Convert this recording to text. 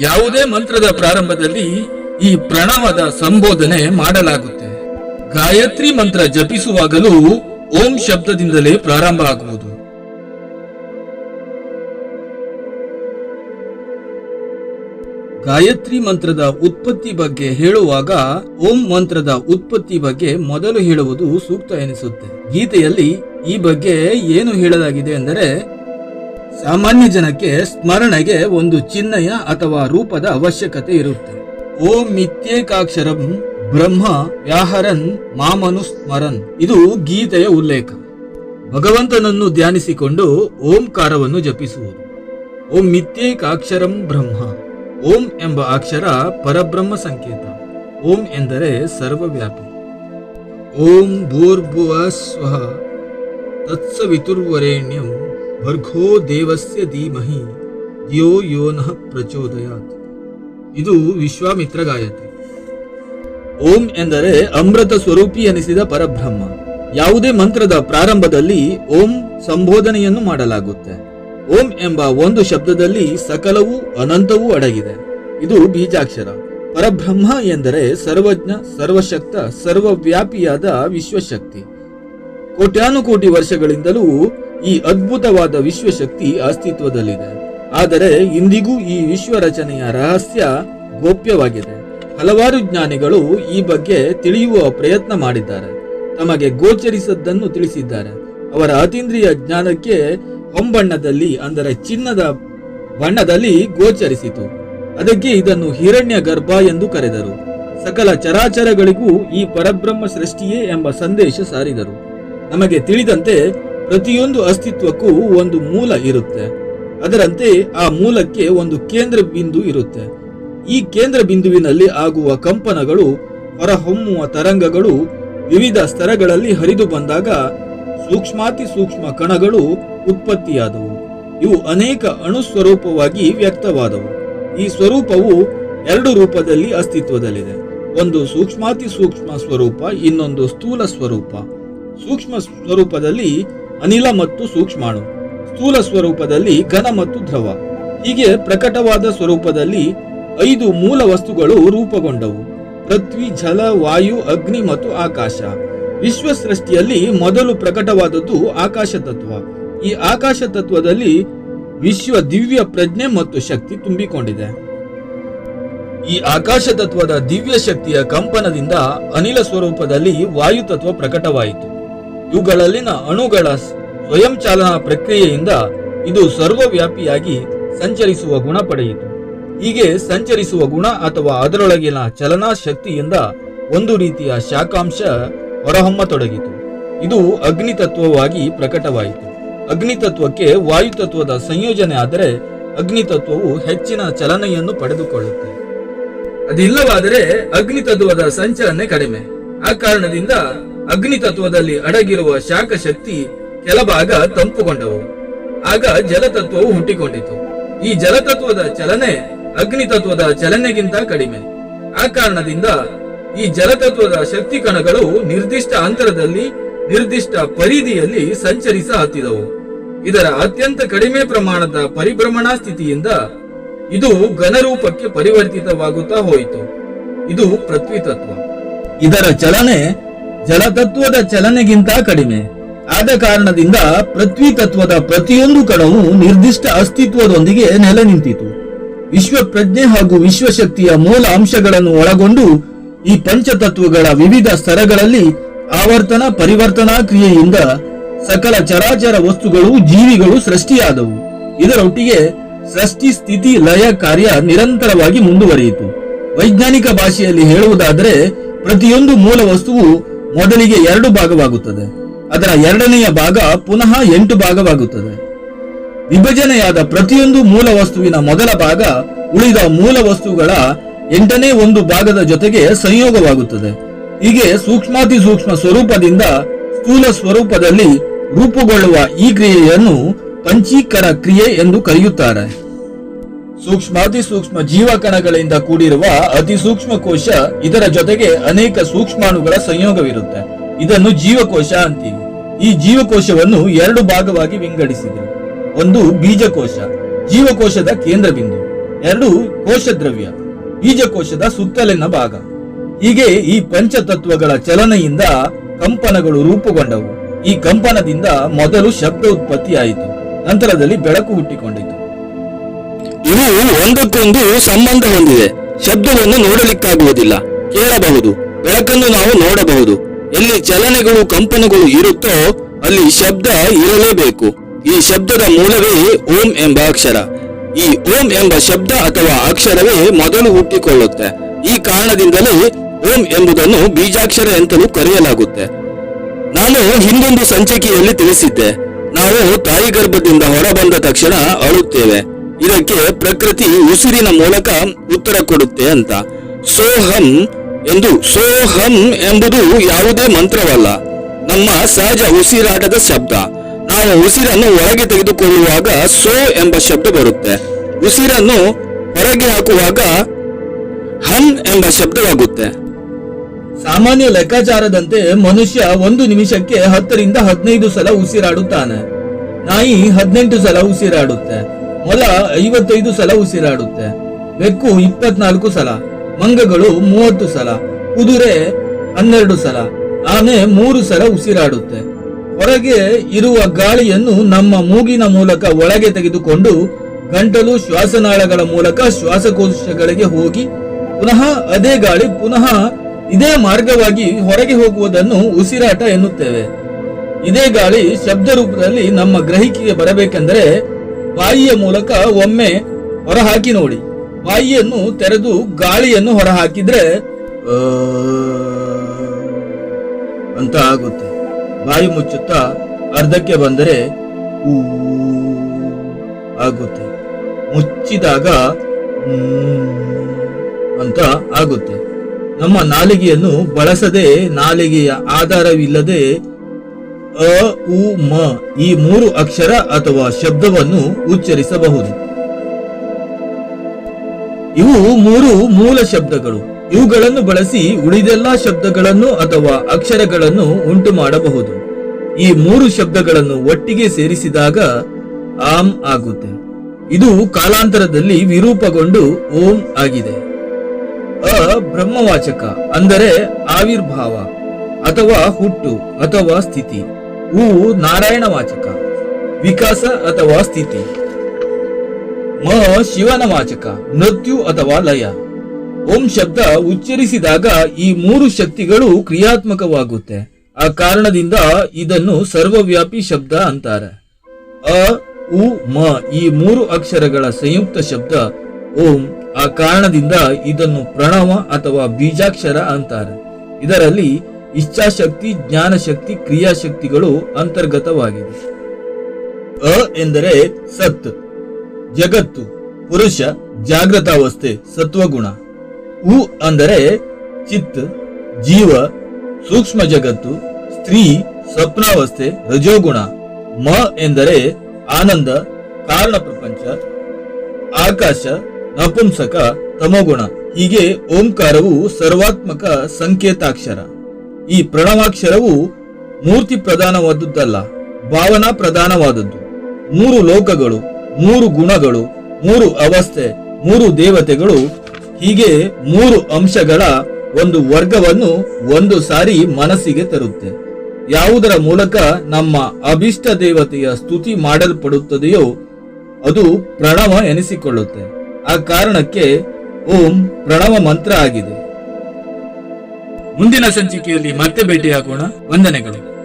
ಯಾವುದೇ ಮಂತ್ರದ ಪ್ರಾರಂಭದಲ್ಲಿ ಈ ಪ್ರಣವದ ಸಂಬೋಧನೆ ಮಾಡಲಾಗುತ್ತೆ. ಗಾಯತ್ರಿ ಮಂತ್ರ ಜಪಿಸುವಾಗಲೂ ಓಂ ಶಬ್ದದಿಂದಲೇ ಪ್ರಾರಂಭ ಆಗುವುದು. ಗಾಯತ್ರಿ ಮಂತ್ರದ ಉತ್ಪತ್ತಿ ಬಗ್ಗೆ ಹೇಳುವಾಗ ಓಂ ಮಂತ್ರದ ಉತ್ಪತ್ತಿ ಬಗ್ಗೆ ಮೊದಲು ಹೇಳುವುದು ಸೂಕ್ತ ಎನಿಸುತ್ತೆ. ಗೀತೆಯಲ್ಲಿ ಈ ಬಗ್ಗೆ ಏನು ಹೇಳಲಾಗಿದೆ ಎಂದರೆ ಸಾಮಾನ್ಯ ಜನಕ್ಕೆ ಸ್ಮರಣೆಗೆ ಒಂದು ಚಿಹ್ನೆಯ ಅಥವಾ ರೂಪದ ಅವಶ್ಯಕತೆ ಇರುತ್ತೆ. ಓಂ ಮಿತ್ಯೇಕಾಕ್ಷರಂ ಬ್ರಹ್ಮ ವ್ಯಾಹರನ್ ಮಾಮನು ಸ್ಮರನ್ ಇದು ಗೀತೆಯ ಉಲ್ಲೇಖ. ಭಗವಂತನನ್ನು ಧ್ಯಾನಿಸಿಕೊಂಡು ಓಂಕಾರವನ್ನು ಜಪಿಸುವುದು. ಓಂ ಮಿತ್ಯೇಕಾಕ್ಷರಂ ಬ್ರಹ್ಮ. ಓಂ ಎಂಬ ಅಕ್ಷರ ಪರಬ್ರಹ್ಮ ಸಂಕೇತ. ಓಂ ಎಂದರೆ ಸರ್ವವ್ಯಾಪಿ. ಓಂ ಭೂರ್ಭುವ ಸ್ವಹ ತತ್ಸವಿತುರ್ವರೇಣ್ಯಂ ಭರ್ಗೋ ದೇವಸ್ಯ ಧೀಮಹಿ ಯೋ ಯೋನಃ ಪ್ರಚೋದಯಾತ್ ಇದು ವಿಶ್ವಾಮಿತ್ರ ಗಾಯತ್ರಿ. ಓಂ ಎಂದರೆ ಅಮೃತ ಸ್ವರೂಪಿ ಎನಿಸಿದ ಪರಬ್ರಹ್ಮ. ಯಾವುದೇ ಮಂತ್ರದ ಪ್ರಾರಂಭದಲ್ಲಿ ಓಂ ಸಂಬೋಧನೆಯನ್ನು ಮಾಡಲಾಗುತ್ತೆ. ಓಂ ಎಂಬ ಒಂದು ಶಬ್ದದಲ್ಲಿ ಸಕಲವೂ ಅನಂತವೂ ಅಡಗಿದೆ. ಇದು ಬೀಜಾಕ್ಷರ. ಪರಬ್ರಹ್ಮ ಎಂದರೆ ಸರ್ವಜ್ಞ, ಸರ್ವಶಕ್ತ, ಸರ್ವವ್ಯಾಪಿಯಾದ ವಿಶ್ವಶಕ್ತಿ. ಕೋಟ್ಯಾನುಕೋಟಿ ವರ್ಷಗಳಿಂದಲೂ ಈ ಅದ್ಭುತವಾದ ವಿಶ್ವಶಕ್ತಿ ಅಸ್ತಿತ್ವದಲ್ಲಿದೆ. ಆದರೆ ಇಂದಿಗೂ ಈ ವಿಶ್ವ ರಚನೆಯ ರಹಸ್ಯ ಗೋಪ್ಯವಾಗಿದೆ. ಹಲವಾರು ಜ್ಞಾನಿಗಳು ಈ ಬಗ್ಗೆ ತಿಳಿಯುವ ಪ್ರಯತ್ನ ಮಾಡಿದ್ದಾರೆ. ತಮಗೆ ಗೋಚರಿಸದ್ದನ್ನು ತಿಳಿಸಿದ್ದಾರೆ. ಅವರ ಅತೀಂದ್ರಿಯ ಜ್ಞಾನಕ್ಕೆ ಹೊಂಬಣ್ಣದಲ್ಲಿ, ಅಂದರೆ ಚಿನ್ನದ ಬಣ್ಣದಲ್ಲಿ ಗೋಚರಿಸಿತು. ಅದಕ್ಕೆ ಇದನ್ನು ಹಿರಣ್ಯ ಗರ್ಭ ಎಂದು ಕರೆದರು. ಸಕಲ ಚರಾಚರಗಳಿಗೂ ಈ ಪರಬ್ರಹ್ಮ ಸೃಷ್ಟಿಯೇ ಎಂಬ ಸಂದೇಶ ಸಾರಿದರು. ನಮಗೆ ತಿಳಿದಂತೆ ಪ್ರತಿಯೊಂದು ಅಸ್ತಿತ್ವಕ್ಕೂ ಒಂದು ಮೂಲ ಇರುತ್ತೆ. ಅದರಂತೆ ಆ ಮೂಲಕ್ಕೆ ಒಂದು ಕೇಂದ್ರ ಬಿಂದು ಇರುತ್ತೆ. ಈ ಕೇಂದ್ರ ಬಿಂದುವಿನಲ್ಲಿ ಆಗುವ ಕಂಪನಗಳು, ಹೊರಹೊಮ್ಮುವ ತರಂಗಗಳು, ವಿವಿಧ ಸ್ತರಗಳಲ್ಲಿ ಹರಿದು ಬಂದಾಗ ಸೂಕ್ಷ್ಮಾತಿ ಸೂಕ್ಷ್ಮ ಕಣಗಳು ಉತ್ಪತ್ತಿಯಾದವು. ಇವು ಅನೇಕ ಅಣು ಸ್ವರೂಪವಾಗಿ ವ್ಯಕ್ತವಾದವು. ಈ ಸ್ವರೂಪವು ಎರಡು ರೂಪದಲ್ಲಿ ಅಸ್ತಿತ್ವದಲ್ಲಿದೆ. ಒಂದು ಸೂಕ್ಷ್ಮಾತಿ ಸೂಕ್ಷ್ಮ ಸ್ವರೂಪ, ಇನ್ನೊಂದು ಸ್ಥೂಲ ಸ್ವರೂಪ. ಸೂಕ್ಷ್ಮ ಸ್ವರೂಪದಲ್ಲಿ ಅನಿಲ ಮತ್ತು ಸೂಕ್ಷ್ಮಾಣು, ಸ್ಥೂಲ ಸ್ವರೂಪದಲ್ಲಿ ಘನ ಮತ್ತು ದ್ರವ. ಹೀಗೆ ಪ್ರಕಟವಾದ ಸ್ವರೂಪದಲ್ಲಿ ಐದು ಮೂಲ ವಸ್ತುಗಳು ರೂಪುಗೊಂಡವು. ಪೃಥ್ವಿ, ಜಲ, ವಾಯು, ಅಗ್ನಿ ಮತ್ತು ಆಕಾಶ. ವಿಶ್ವ ಸೃಷ್ಟಿಯಲ್ಲಿ ಮೊದಲು ಪ್ರಕಟವಾದದ್ದು ಆಕಾಶ ತತ್ವ. ಈ ಆಕಾಶ ತತ್ವದಲ್ಲಿ ವಿಶ್ವ ದಿವ್ಯ ಪ್ರಜ್ಞೆ ಮತ್ತು ಶಕ್ತಿ ತುಂಬಿಕೊಂಡಿದೆ. ಈ ಆಕಾಶ ತತ್ವದ ದಿವ್ಯ ಶಕ್ತಿಯ ಕಂಪನದಿಂದ ಅನಿಲ ಸ್ವರೂಪದಲ್ಲಿ ವಾಯು ತತ್ವ ಪ್ರಕಟವಾಯಿತು. ಇವುಗಳಲ್ಲಿನ ಅಣುಗಳ ಸ್ವಯಂ ಚಾಲನಾ ಪ್ರಕ್ರಿಯೆಯಿಂದ ಇದು ಸರ್ವವ್ಯಾಪಿಯಾಗಿ ಸಂಚರಿಸುವ ಗುಣ ಪಡೆಯಿತು. ಹೀಗೆ ಸಂಚರಿಸುವ ಗುಣ ಅಥವಾ ಅದರೊಳಗಿನ ಚಲನಾ ಶಕ್ತಿಯಿಂದ ಒಂದು ರೀತಿಯ ಶಾಖಾಂಶ ಹೊರಹೊಮ್ಮತೊಡಗಿತು. ಇದು ಅಗ್ನಿ ತತ್ವವಾಗಿ ಪ್ರಕಟವಾಯಿತು. ಅಗ್ನಿ ತತ್ವಕ್ಕೆ ವಾಯು ತತ್ವದ ಸಂಯೋಜನೆ ಆದರೆ ಅಗ್ನಿ ತತ್ವವು ಹೆಚ್ಚಿನ ಚಲನೆಯನ್ನು ಪಡೆದುಕೊಳ್ಳುತ್ತೆ. ಅದಿಲ್ಲವಾದರೆ ಅಗ್ನಿ ತತ್ವದ ಸಂಚಲನೆ ಕಡಿಮೆ. ಆ ಕಾರಣದಿಂದ ಅಗ್ನಿ ತತ್ವದಲ್ಲಿ ಅಡಗಿರುವ ಶಾಖ ಶಕ್ತಿ ಕೆಲಭಾಗ ತಂಪುಗೊಂಡವು. ಆಗ ಜಲತತ್ವವು ಹುಟ್ಟಿಕೊಂಡಿತು. ಈ ಜಲತತ್ವದ ಚಲನೆ ಅಗ್ನಿ ತತ್ವದ ಚಲನೆಗಿಂತ ಕಡಿಮೆ. ಆ ಕಾರಣದಿಂದ ಈ ಜಲತತ್ವದ ಶಕ್ತಿ ಕಣಗಳು ನಿರ್ದಿಷ್ಟ ಅಂತರದಲ್ಲಿ, ನಿರ್ದಿಷ್ಟ ಪರಿಧಿಯಲ್ಲಿ ಸಂಚರಿಸ ಹತ್ತಿದವು ಇದರ ಅತ್ಯಂತ ಕಡಿಮೆ ಪ್ರಮಾಣದ ಪರಿಭ್ರಮಣಾ ಸ್ಥಿತಿಯಿಂದ ಇದು ಘನರೂಪಕ್ಕೆ ಪರಿವರ್ತಿತವಾಗುತ್ತಾ ಹೋಯಿತು. ಇದು ಪೃಥ್ವಿ ತತ್ವ ಇದರ ಚಲನೆ ಜಲತತ್ವದ ಚಲನೆಗಿಂತ ಕಡಿಮೆ. ಆದ ಕಾರಣದಿಂದ ಪೃಥ್ವಿ ತತ್ವದ ಪ್ರತಿಯೊಂದು ಕಣವು ನಿರ್ದಿಷ್ಟ ಅಸ್ತಿತ್ವದೊಂದಿಗೆ ನೆಲೆ ನಿಂತಿತು. ವಿಶ್ವ ಪ್ರಜ್ಞೆ ಹಾಗೂ ವಿಶ್ವಶಕ್ತಿಯ ಮೂಲ ಅಂಶಗಳನ್ನು ಒಳಗೊಂಡು ಈ ಪಂಚತತ್ವಗಳ ವಿವಿಧ ಸ್ತರಗಳಲ್ಲಿ ಆವರ್ತನ ಪರಿವರ್ತನಾ ಕ್ರಿಯೆಯಿಂದ ಸಕಲ ಚರಾಚರ ವಸ್ತುಗಳು ಜೀವಿಗಳು ಸೃಷ್ಟಿಯಾದವು. ಇದರೊಟ್ಟಿಗೆ ಸೃಷ್ಟಿ ಸ್ಥಿತಿ ಲಯ ಕಾರ್ಯ ನಿರಂತರವಾಗಿ ಮುಂದುವರಿಯಿತು. ವೈಜ್ಞಾನಿಕ ಭಾಷೆಯಲ್ಲಿ ಹೇಳುವುದಾದರೆ ಪ್ರತಿಯೊಂದು ಮೂಲ ವಸ್ತುವು ಮೊದಲಿಗೆ ಎರಡು ಭಾಗವಾಗುತ್ತದೆ. ಅದರ ಎರಡನೆಯ ಭಾಗ ಪುನಃ ಎಂಟು ಭಾಗವಾಗುತ್ತದೆ. ವಿಭಜನೆಯಾದ ಪ್ರತಿಯೊಂದು ಮೂಲ ವಸ್ತುವಿನ ಮೊದಲ ಭಾಗ ಉಳಿದ ಮೂಲ ವಸ್ತುಗಳ ಎಂಟನೇ ಒಂದು ಭಾಗದ ಜೊತೆಗೆ ಸಂಯೋಗವಾಗುತ್ತದೆ. ಹೀಗೆ ಸೂಕ್ಷ್ಮಾತಿ ಸೂಕ್ಷ್ಮ ಸ್ವರೂಪದಿಂದ ಸ್ಥೂಲ ಸ್ವರೂಪದಲ್ಲಿ ರೂಪುಗೊಳ್ಳುವ ಈ ಕ್ರಿಯೆಯನ್ನು ಪಂಚೀಕರ ಕ್ರಿಯೆ ಎಂದು ಕರೆಯುತ್ತಾರೆ. ಸೂಕ್ಷ್ಮಾತಿ ಸೂಕ್ಷ್ಮ ಜೀವಕಣಗಳಿಂದ ಕೂಡಿರುವ ಅತಿ ಸೂಕ್ಷ್ಮ ಕೋಶ ಇದರ ಜೊತೆಗೆ ಅನೇಕ ಸೂಕ್ಷ್ಮಾಣುಗಳ ಸಂಯೋಗವಿರುತ್ತೆ. ಇದನ್ನು ಜೀವಕೋಶ ಅಂತೀವಿ. ಈ ಜೀವಕೋಶವನ್ನು ಎರಡು ಭಾಗವಾಗಿ ವಿಂಗಡಿಸಿದೆ. ಒಂದು ಬೀಜಕೋಶ, ಜೀವಕೋಶದ ಕೇಂದ್ರ ಬಿಂದು ಎರಡು ಕೋಶದ್ರವ್ಯ, ಬೀಜಕೋಶದ ಸುತ್ತಲಿನ ಭಾಗ. ಹೀಗೆ ಈ ಪಂಚತತ್ವಗಳ ಚಲನೆಯಿಂದ ಕಂಪನಗಳು ರೂಪುಗೊಂಡವು. ಈ ಕಂಪನದಿಂದ ಮೊದಲು ಶಬ್ದ ಉತ್ಪತ್ತಿಯಾಯಿತು. ನಂತರದಲ್ಲಿ ಬೆಳಕು ಹುಟ್ಟಿಕೊಂಡಿತು. ಇವು ಒಂದಕ್ಕೊಂದು ಸಂಬಂಧ ಹೊಂದಿದೆ. ಶಬ್ದವನ್ನು ನೋಡಲಿಕ್ಕಾಗುವುದಿಲ್ಲ. ಕೇಳಬಹುದು. ಬೆಳಕನ್ನು ನಾವು ನೋಡಬಹುದು. ಎಲ್ಲಿ ಚಲನೆಗಳು, ಕಂಪನಗಳು ಇರುತ್ತೋ ಅಲ್ಲಿ ಶಬ್ದ ಇರಲೇಬೇಕು. ಈ ಶಬ್ದದ ಮೂಲವೇ ಓಂ ಎಂಬ ಅಕ್ಷರ. ಈ ಓಂ ಎಂಬ ಶಬ್ದ ಅಥವಾ ಅಕ್ಷರವೇ ಮೊದಲು ಹುಟ್ಟಿಕೊಳ್ಳುತ್ತೆ. ಈ ಕಾರಣದಿಂದಲೇ ಓಂ ಎಂಬುದನ್ನು ಬೀಜಾಕ್ಷರ ಎಂತಲೂ ಕರೆಯಲಾಗುತ್ತೆ. ನಾನು ಹಿಂದೊಂದು ಸಂಚಿಕೆಯಲ್ಲಿ ತಿಳಿಸಿದ್ದೆ. ನಾವು ತಾಯಿ ಗರ್ಭದಿಂದ ಹೊರಬಂದ ತಕ್ಷಣ ಅಳುತ್ತೇವೆ. ಇದಕ್ಕೆ ಪ್ರಕೃತಿ ಉಸಿರಿನ ಮೂಲಕ ಉತ್ತರ ಕೊಡುತ್ತೆ ಅಂತ. ಸೋಹಂ ಎಂದು ಸೋಹಂ ಎಂಬುದು ಯಾವುದೇ ಮಂತ್ರವಲ್ಲ. ನಮ್ಮ ಸಹಜ ಉಸಿರಾಟದ ಶಬ್ದ. ನಾವು ಉಸಿರನ್ನು ಹೊರಗೆ ತೆಗೆದುಕೊಳ್ಳುವಾಗ ಸೋ ಎಂಬ ಶಬ್ದ ಬರುತ್ತೆ. ಉಸಿರನ್ನು ಹೊರಗೆ ಹಾಕುವಾಗ ಹಂ ಎಂಬ ಶಬ್ದವಾಗುತ್ತೆ. ಸಾಮಾನ್ಯ ಲೆಕ್ಕಾಚಾರದಂತೆ ಮನುಷ್ಯ ಒಂದು ನಿಮಿಷಕ್ಕೆ ಹತ್ತರಿಂದ ಹದಿನೈದು ಸಲ ಉಸಿರಾಡುತ್ತಾನೆ. ನಾಯಿ ಹದಿನೆಂಟು ಸಲ ಉಸಿರಾಡುತ್ತೆ. ಮೊಲ ಐವತ್ತೈದು ಸಲ ಉಸಿರಾಡುತ್ತೆ, ಬೆಕ್ಕು ಇಪ್ಪತ್ನಾಲ್ಕು ಸಲ, ಮಂಗಗಳು ಮೂವತ್ತು ಸಲ, ಕುದುರೆ ಹನ್ನೆರಡು ಸಲ, ಆನೆ ಮೂರು ಸಲ ಉಸಿರಾಡುತ್ತೆ. ಹೊರಗೆ ಇರುವ ಗಾಳಿಯನ್ನು ನಮ್ಮ ಮೂಗಿನ ಮೂಲಕ ಒಳಗೆ ತೆಗೆದುಕೊಂಡು ಗಂಟಲು ಶ್ವಾಸನಾಳಗಳ ಮೂಲಕ ಶ್ವಾಸಕೋಶಗಳಿಗೆ ಹೋಗಿ ಪುನಃ ಅದೇ ಗಾಳಿ ಪುನಃ ಇದೇ ಮಾರ್ಗವಾಗಿ ಹೊರಗೆ ಹೋಗುವುದನ್ನು ಉಸಿರಾಟ ಎನ್ನುತ್ತೇವೆ. ಇದೇ ಗಾಳಿ ಶಬ್ದ ರೂಪದಲ್ಲಿ ನಮ್ಮ ಗ್ರಹಿಕೆಗೆ ಬರಬೇಕೆಂದರೆ ಬಾಯಿಯ ಮೂಲಕ ಒಮ್ಮೆ ಹೊರಹಾಕಿ ನೋಡಿ. ಬಾಯಿಯನ್ನು ತೆರೆದು ಗಾಳಿಯನ್ನು ಹೊರಹಾಕಿದ್ರೆ ಅಂತ ಆಗುತ್ತೆ. ಬಾಯಿ ಮುಚ್ಚುತ್ತಾ ಅರ್ಧಕ್ಕೆ ಬಂದರೆ ಆಗುತ್ತೆ. ಮುಚ್ಚಿದಾಗ ಅಂತ ಆಗುತ್ತೆ. ನಮ್ಮ ನಾಲಿಗೆಯನ್ನು ಬಳಸದೆ ನಾಲಿಗೆಯ ಆಧಾರವಿಲ್ಲದೆ ಅ, ಉ, ಮ ಈ ಮೂರು ಅಕ್ಷರ ಅಥವಾ ಶಬ್ದವನ್ನು ಉಚ್ಚರಿಸಬಹುದು. ಇವು ಮೂರು ಮೂಲ ಶಬ್ದಗಳು. ಇವುಗಳನ್ನು ಬಳಸಿ ಉಳಿದೆಲ್ಲಾ ಶಬ್ದಗಳನ್ನು ಅಥವಾ ಅಕ್ಷರಗಳನ್ನು ಉಂಟು ಮಾಡಬಹುದು. ಈ ಮೂರು ಶಬ್ದಗಳನ್ನು ಒಟ್ಟಿಗೆ ಸೇರಿಸಿದಾಗ ಆಮ್ ಆಗುತ್ತೆ. ಇದು ಕಾಲಾಂತರದಲ್ಲಿ ವಿರೂಪಗೊಂಡು ಓಂ ಆಗಿದೆ. ಅ, ಬ್ರಹ್ಮವಾಚಕ, ಅಂದರೆ ಆವಿರ್ಭಾವ ಅಥವಾ ಹುಟ್ಟು ಅಥವಾ ಸ್ಥಿತಿ. ಉ ನಾರಾಯಣ ವಾಚಕ, ವಿಕಾಸ ಅಥವಾ ಸ್ಥಿತಿ. ಮ ಶಿವನ ವಾಚಕ, ಮೃತ್ಯು ಅಥವಾ ಲಯ. ಓಂ ಶಬ್ದ ಉಚ್ಚರಿಸಿದಾಗ ಈ ಮೂರು ಶಕ್ತಿಗಳು ಕ್ರಿಯಾತ್ಮಕವಾಗುತ್ತೆ. ಆ ಕಾರಣದಿಂದ ಇದನ್ನು ಸರ್ವವ್ಯಾಪಿ ಶಬ್ದ ಅಂತಾರೆ. ಅ, ಉ, ಮ ಈ ಮೂರು ಅಕ್ಷರಗಳ ಸಂಯುಕ್ತ ಶಬ್ದ, ಓಂ. ಆ ಕಾರಣದಿಂದ ಇದನ್ನು ಪ್ರಣವ ಅಥವಾ ಬೀಜಾಕ್ಷರ ಅಂತಾರೆ. ಇದರಲ್ಲಿ ಇಚ್ಛಾಶಕ್ತಿ, ಜ್ಞಾನಶಕ್ತಿ, ಕ್ರಿಯಾಶಕ್ತಿಗಳು ಅಂತರ್ಗತವಾಗಿದೆ. ಅ ಎಂದರೆ ಸತ್, ಜಗತ್ತು, ಪುರುಷ ಜಾಗೃತಾವಸ್ಥೆ ಸತ್ವಗುಣ. ಉ ಅಂದರೆ ಚಿತ್, ಜೀವ, ಸೂಕ್ಷ್ಮ ಜಗತ್ತು, ಸ್ತ್ರೀ, ಸ್ವಪ್ನಾವಸ್ಥೆ, ರಜೋಗುಣ. ಮ ಎಂದರೆ ಆನಂದ, ಕಾರಣ ಪ್ರಪಂಚ. ಆಕಾಶ, ನಪುಂಸಕ, ತಮೋಗುಣ. ಹೀಗೆ ಓಂಕಾರವು ಸರ್ವಾತ್ಮಕ ಸಂಕೇತಾಕ್ಷರ. ಈ ಪ್ರಣವಾಕ್ಷರವು ಮೂರ್ತಿ ಪ್ರಧಾನವಾದದ್ದಲ್ಲ, ಭಾವನಾ ಪ್ರಧಾನವಾದದ್ದು. ಮೂರು ಲೋಕಗಳು, ಮೂರು ಗುಣಗಳು, ಮೂರು ಅವಸ್ಥೆ, ಮೂರು ದೇವತೆಗಳು, ಹೀಗೆ ಮೂರು ಅಂಶಗಳ ಒಂದು ವರ್ಗವನ್ನು ಒಂದು ಸಾರಿ ಮನಸ್ಸಿಗೆ ತರುತ್ತೆ. ಯಾವುದರ ಮೂಲಕ ನಮ್ಮ ಅಭಿಷ್ಟ ದೇವತೆಯ ಸ್ತುತಿ ಮಾಡಲ್ಪಡುತ್ತದೆಯೋ ಅದು ಪ್ರಣವ ಎನಿಸಿಕೊಳ್ಳುತ್ತೆ. ಆ ಕಾರಣಕ್ಕೆ ಓಂ ಪ್ರಣವ ಮಂತ್ರ ಆಗಿದೆ. ಮುಂದಿನ ಸಂಚಿಕೆಯಲ್ಲಿ ಮತ್ತೆ ಭೇಟಿಯಾಗೋಣ. ವಂದನೆಗಳು.